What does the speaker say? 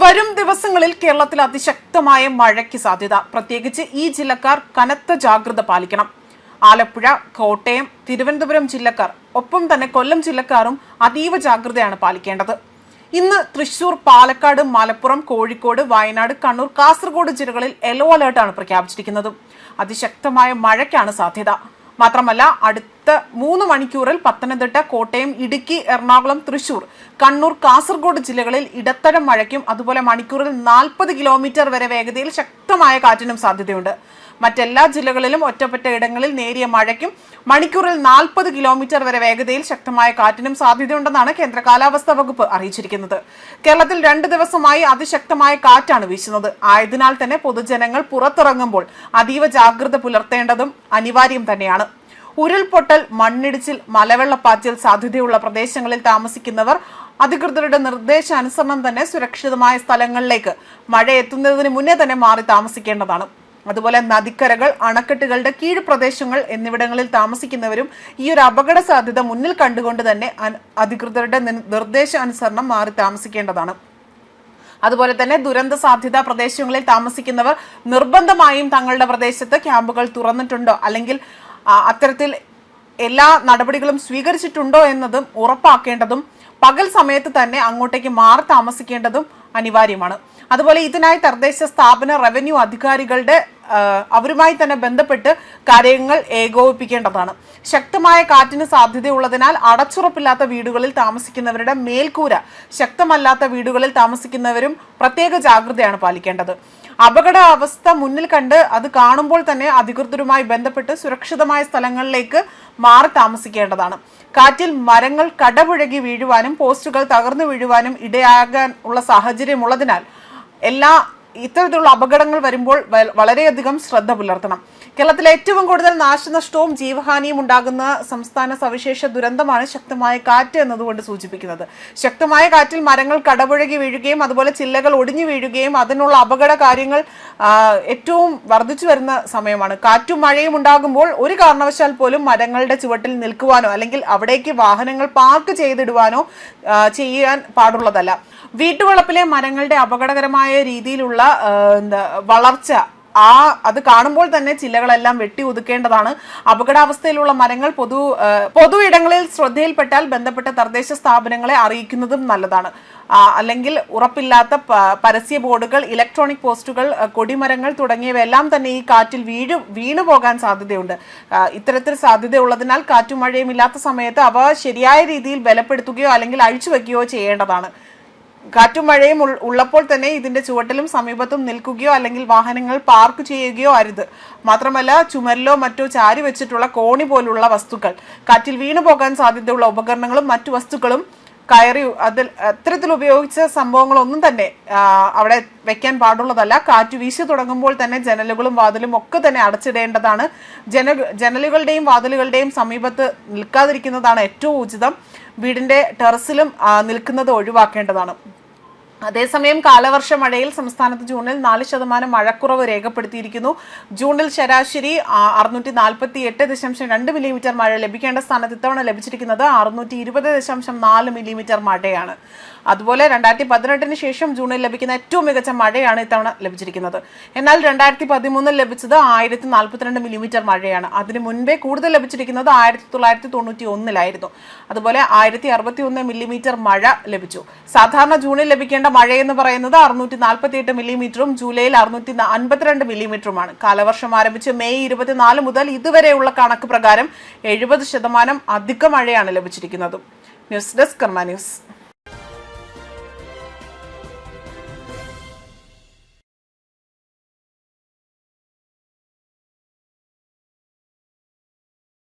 വരും ദിവസങ്ങളിൽ കേരളത്തിൽ അതിശക്തമായ മഴയ്ക്ക് സാധ്യത. പ്രത്യേകിച്ച് ഈ ജില്ലക്കാർ കനത്ത ജാഗ്രത പാലിക്കണം. ആലപ്പുഴ കോട്ടയം തിരുവനന്തപുരം ജില്ലക്കാർ ഒപ്പം തന്നെ കൊല്ലം ജില്ലക്കാരും അതീവ ജാഗ്രതയാണ് പാലിക്കേണ്ടത്. ഇന്ന് തൃശൂർ പാലക്കാട് മലപ്പുറം കോഴിക്കോട് വയനാട് കണ്ണൂർ കാസർഗോഡ് ജില്ലകളിൽ യെല്ലോ അലേർട്ടാണ് പ്രഖ്യാപിച്ചിരിക്കുന്നത്. അതിശക്തമായ മഴയ്ക്കാണ് സാധ്യത. മാത്രമല്ല അടുത്ത മൂന്ന് മണിക്കൂറിൽ പത്തനംതിട്ട കോട്ടയം ഇടുക്കി എറണാകുളം തൃശൂർ കണ്ണൂർ കാസർഗോഡ് ജില്ലകളിൽ ഇടത്തരം മഴയ്ക്കും അതുപോലെ മണിക്കൂറിൽ നാൽപ്പത് കിലോമീറ്റർ വരെ വേഗതയിൽ ശക്തമായ കാറ്റിനും സാധ്യതയുണ്ട്. മറ്റെല്ലാ ജില്ലകളിലും ഒറ്റപ്പെട്ട ഇടങ്ങളിൽ നേരിയ മഴയ്ക്കും മണിക്കൂറിൽ നാൽപ്പത് കിലോമീറ്റർ വരെ വേഗതയിൽ ശക്തമായ കാറ്റിനും സാധ്യതയുണ്ടെന്നാണ് കേന്ദ്ര കാലാവസ്ഥാ വകുപ്പ് അറിയിച്ചിരിക്കുന്നത്. കേരളത്തിൽ രണ്ട് ദിവസമായി അതിശക്തമായ കാറ്റാണ് വീശുന്നത്. ആയതിനാൽ തന്നെ പൊതുജനങ്ങൾ പുറത്തിറങ്ങുമ്പോൾ അതീവ ജാഗ്രത പുലർത്തേണ്ടതും അനിവാര്യം തന്നെയാണ്. ഉരുൾപൊട്ടൽ മണ്ണിടിച്ചിൽ മലവെള്ളപ്പാച്ചിൽ സാധ്യതയുള്ള പ്രദേശങ്ങളിൽ താമസിക്കുന്നവർ അധികൃതരുടെ നിർദ്ദേശാനുസരണം തന്നെ സുരക്ഷിതമായ സ്ഥലങ്ങളിലേക്ക് മഴ എത്തുന്നതിന് മുന്നേ തന്നെ മാറി താമസിക്കേണ്ടതാണ്. അതുപോലെ നദിക്കരകൾ അണക്കെട്ടുകളുടെ കീഴ്പ്രദേശങ്ങൾ എന്നിവിടങ്ങളിൽ താമസിക്കുന്നവരും ഈ ഒരു അപകട സാധ്യത മുന്നിൽ കണ്ടുകൊണ്ട് തന്നെ അധികൃതരുടെ നിർദ്ദേശാനുസരണം മാറി താമസിക്കേണ്ടതാണ്. അതുപോലെ തന്നെ ദുരന്ത സാധ്യതാ പ്രദേശങ്ങളിൽ താമസിക്കുന്നവർ നിർബന്ധമായും തങ്ങളുടെ പ്രദേശത്ത് ക്യാമ്പുകൾ തുറന്നിട്ടുണ്ടോ അല്ലെങ്കിൽ അത്തരത്തിൽ എല്ലാ നടപടികളും സ്വീകരിച്ചിട്ടുണ്ടോ എന്നതും ഉറപ്പാക്കേണ്ടതും പകൽ സമയത്ത് തന്നെ അങ്ങോട്ടേക്ക് മാറി താമസിക്കേണ്ടതും അനിവാര്യമാണ്. അതുപോലെ ഇതിനായി തദ്ദേശ സ്ഥാപന റവന്യൂ അധികാരികളുടെ അവരുമായി തന്നെ ബന്ധപ്പെട്ട് കാര്യങ്ങൾ ഏകോപിപ്പിക്കേണ്ടതാണ്. ശക്തമായ കാറ്റിന് സാധ്യതയുള്ളതിനാൽ അടച്ചുറപ്പില്ലാത്ത വീടുകളിൽ താമസിക്കുന്നവരുടെ മേൽക്കൂര ശക്തമല്ലാത്ത വീടുകളിൽ താമസിക്കുന്നവരും പ്രത്യേക ജാഗ്രതയാണ് പാലിക്കേണ്ടത്. അപകട അവസ്ഥ മുന്നിൽ കണ്ട് അത് കാണുമ്പോൾ തന്നെ അധികൃതരുമായി ബന്ധപ്പെട്ട് സുരക്ഷിതമായ സ്ഥലങ്ങളിലേക്ക് മാറി താമസിക്കേണ്ടതാണ്. കാറ്റിൽ മരങ്ങൾ കടപുഴകി വീഴുവാനും പോസ്റ്റുകൾ തകർന്നു വീഴുവാനും ഇടയാകാൻ ഉള്ള സാഹചര്യമുള്ളതിനാൽ എല്ലാ ഇത്തരത്തിലുള്ള അപകടങ്ങൾ വരുമ്പോൾ വളരെയധികം ശ്രദ്ധ പുലർത്തണം. കേരളത്തിൽ ഏറ്റവും കൂടുതൽ നാശനഷ്ടവും ജീവഹാനിയും ഉണ്ടാകുന്ന സംസ്ഥാന സവിശേഷ ദുരന്തമാണ് ശക്തമായ കാറ്റ് എന്നതുകൊണ്ട് സൂചിപ്പിക്കുന്നത്. ശക്തമായ കാറ്റിൽ മരങ്ങൾ കടപുഴകി വീഴുകയും അതുപോലെ ചില്ലകൾ ഒടിഞ്ഞു വീഴുകയും അതിനുള്ള അപകട കാര്യങ്ങൾ ഏറ്റവും വർദ്ധിച്ചു വരുന്ന സമയമാണ്. കാറ്റും മഴയും ഉണ്ടാകുമ്പോൾ ഒരു കാരണവശാൽ പോലും മരങ്ങളുടെ ചുവട്ടിൽ നിൽക്കുവാനോ അല്ലെങ്കിൽ അവിടേക്ക് വാഹനങ്ങൾ പാർക്ക് ചെയ്തിടുവാനോ ചെയ്യാൻ പാടുള്ളതല്ല. വീട്ടുവളപ്പിലെ മരങ്ങളുടെ അപകടകരമായ രീതിയിലുള്ള എന്താ വളർച്ച. ആ അത് കാണുമ്പോൾ തന്നെ ചില്ലകളെല്ലാം വെട്ടി ഒതുക്കേണ്ടതാണ്. അപകടാവസ്ഥയിലുള്ള മരങ്ങൾ പൊതു പൊതു ഇടങ്ങളിൽ ശ്രദ്ധയിൽപ്പെട്ടാൽ ബന്ധപ്പെട്ട തദ്ദേശ സ്ഥാപനങ്ങളെ അറിയിക്കുന്നതും നല്ലതാണ്. അല്ലെങ്കിൽ ഉറപ്പില്ലാത്ത പരസ്യ ബോർഡുകൾ ഇലക്ട്രോണിക് പോസ്റ്റുകൾ കൊടിമരങ്ങൾ തുടങ്ങിയവയെല്ലാം തന്നെ ഈ കാറ്റിൽ വീഴു വീണു പോകാൻ സാധ്യതയുണ്ട്. ഇത്തരത്തിൽ സാധ്യതയുള്ളതിനാൽ കാറ്റും മഴയും ഇല്ലാത്ത സമയത്ത് അവ ശരിയായ രീതിയിൽ ബലപ്പെടുത്തുകയോ അല്ലെങ്കിൽ അഴിച്ചു വെക്കുകയോ ചെയ്യേണ്ടതാണ്. കാറ്റും മഴയും ഉള്ളപ്പോൾ തന്നെ ഇതിന്റെ ചുവട്ടിലും സമീപത്തും നിൽക്കുകയോ അല്ലെങ്കിൽ വാഹനങ്ങൾ പാർക്ക് ചെയ്യുകയോ അരുത്. മാത്രമല്ല ചുമരിലോ മറ്റോ ചാരി വെച്ചിട്ടുള്ള കോണി പോലുള്ള വസ്തുക്കൾ. കാറ്റിൽ വീണു പോകാൻ സാധ്യതയുള്ള ഉപകരണങ്ങളും മറ്റു വസ്തുക്കളും കയറി അതിൽ അത്തരത്തിൽ ഉപയോഗിച്ച സംഭവങ്ങളൊന്നും തന്നെ അവിടെ വെക്കാൻ പാടുള്ളതല്ല. കാറ്റ് വീശി തുടങ്ങുമ്പോൾ തന്നെ ജനലുകളും വാതിലും ഒക്കെ തന്നെ അടച്ചിടേണ്ടതാണ്. ജന ജനലുകളുടെയും വാതിലുകളുടെയും സമീപത്ത് നിൽക്കാതിരിക്കുന്നതാണ് ഏറ്റവും ഉചിതം. വീടിന്റെ ടെറസിലും നിൽക്കുന്നത് ഒഴിവാക്കേണ്ടതാണ്. അതേസമയം കാലവർഷ മഴയിൽ സംസ്ഥാനത്ത് ജൂണിൽ നാല് ശതമാനം മഴക്കുറവ് രേഖപ്പെടുത്തിയിരിക്കുന്നു. ജൂണിൽ ശരാശരി അറുന്നൂറ്റി നാൽപ്പത്തി എട്ട് ദശാംശം രണ്ട് മില്ലിമീറ്റർ മഴ ലഭിക്കേണ്ട സ്ഥാനത്ത് ഇത്തവണ ലഭിച്ചിരിക്കുന്നത് അറുന്നൂറ്റി ഇരുപത് ദശാംശം നാല് മില്ലിമീറ്റർ മഴയാണ്. അതുപോലെ രണ്ടായിരത്തി പതിനെട്ടിന് ശേഷം ജൂണിൽ ലഭിക്കുന്ന ഏറ്റവും മികച്ച മഴയാണ് ഇത്തവണ ലഭിച്ചിരിക്കുന്നത്. എന്നാൽ രണ്ടായിരത്തി പതിമൂന്നിൽ ലഭിച്ചത് ആയിരത്തി നാൽപ്പത്തിരണ്ട് മില്ലിമീറ്റർ മഴയാണ്. അതിന് മുൻപേ കൂടുതൽ ലഭിച്ചിരിക്കുന്നത് ആയിരത്തി തൊള്ളായിരത്തി തൊണ്ണൂറ്റി ഒന്നിലായിരുന്നു അതുപോലെ ആയിരത്തി അറുപത്തി ഒന്ന് മില്ലിമീറ്റർ മഴ ലഭിച്ചു. സാധാരണ ജൂണിൽ ലഭിക്കേണ്ട മഴയെന്ന് പറയുന്നത് അറുന്നൂറ്റി നാൽപ്പത്തി എട്ട് മില്ലിമീറ്ററും ജൂലൈയിൽ അറുന്നൂറ്റി അൻപത്തിരണ്ട് മില്ലിമീറ്ററുമാണ്. കാലവർഷം ആരംഭിച്ച് മെയ് ഇരുപത്തിനാല് മുതൽ ഇതുവരെയുള്ള കണക്ക് പ്രകാരം എഴുപത് ശതമാനം അധിക മഴയാണ് ലഭിച്ചിരിക്കുന്നത്. News desk Karma news.